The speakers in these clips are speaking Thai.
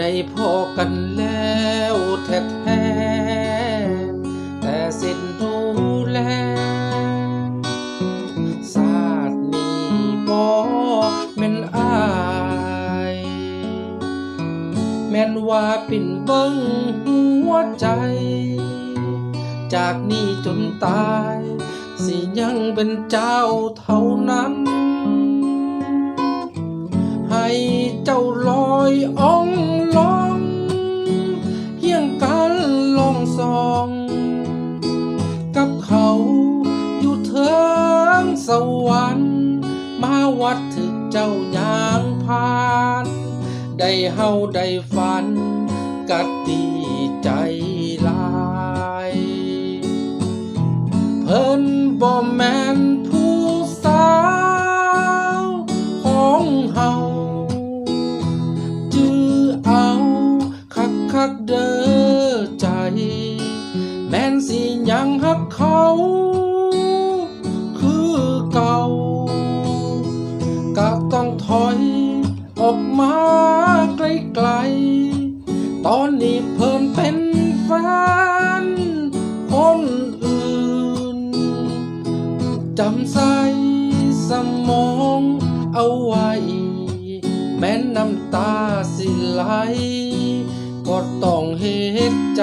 ได้พอกันแล้วแท้ๆแต่สิ้นดูแลศาสตร์นี้บ่แม่นอายแม่นว่าปิ่นเบิ้งหัวใจ จากนี้จนตาย สิยังเป็นเจ้าเท่านั้น ให้เจ้าลอยอ่องลอง วัดถึกเจ้าย่างผ่าน ได้เฮาได้ฝันกัดดีใจลาย เพิ่นบ่แม่ำใส่สมองเอาไว้ แม้นน้ำตาสิไหลก็ต้องเหตุใจ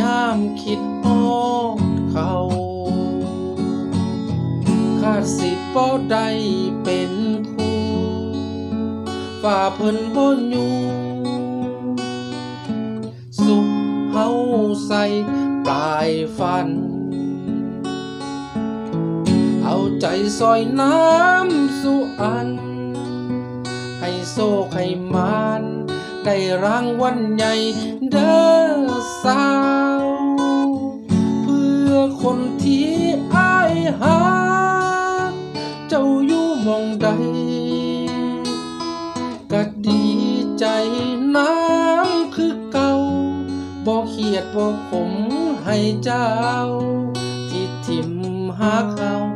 ย่ามคิดออกเขาขาดสิบ่ได้เป็นคู่ฝ่าเพิ่นบ่อยู่สุขเฮาใส่ปลายฟัน ใจซอยน้ำสุอัน ให้โซกให้มานได้รางวัลใหญ่เด้อสาว เพื่อคนที่อายหา เจ้าอยู่มองใดก็ดีใจน้ำคือเก่าบอกเขียดบอกผมให้เจ้า ที่ทิมหาเขา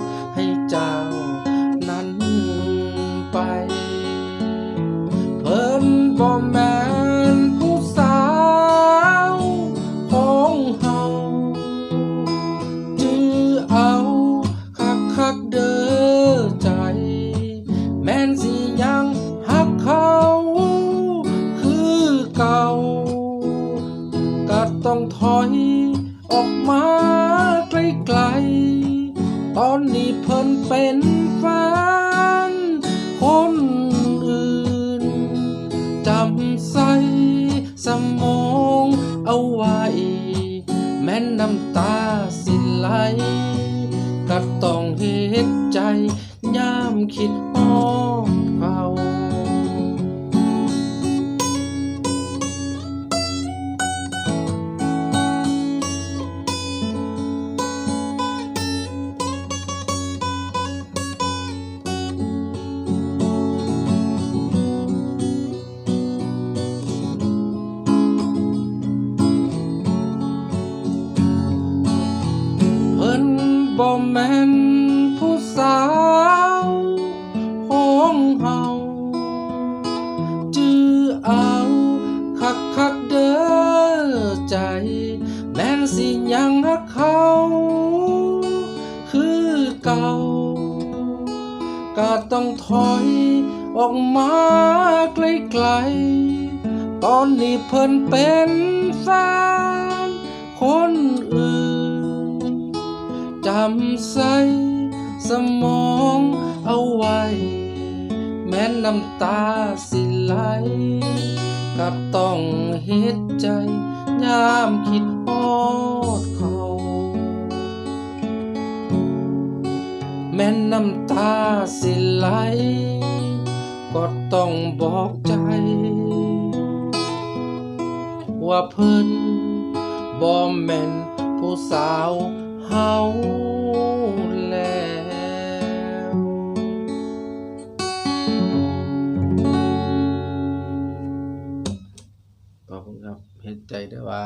สมองเอาไว้ แม้นน้ำตาสิไหลก็ต้องเหตุใจย่ามคิดฮอดเขา บ่แม่นผู้สาวของเฮาจื้อเอาคักคักเด้อใจ แม่นสิยังรักเขาคือเก่าก็ต้องถอยออกมาไกลๆตอนนี้เพิ่นเป็นแฟนคนอื่นำใสสมองเอาไว้ แม้นน้ำตาสิไหลก็ต้องเฮ็ดใจ ยามคิดฮอดเขา แม้นน้ำตาสิไหลก็ต้องบอกใจ ว่าเพิ่นบ่แม่นผู้สาว เฮาแล้วขอบคุณครับเห็นใจด้วยว่า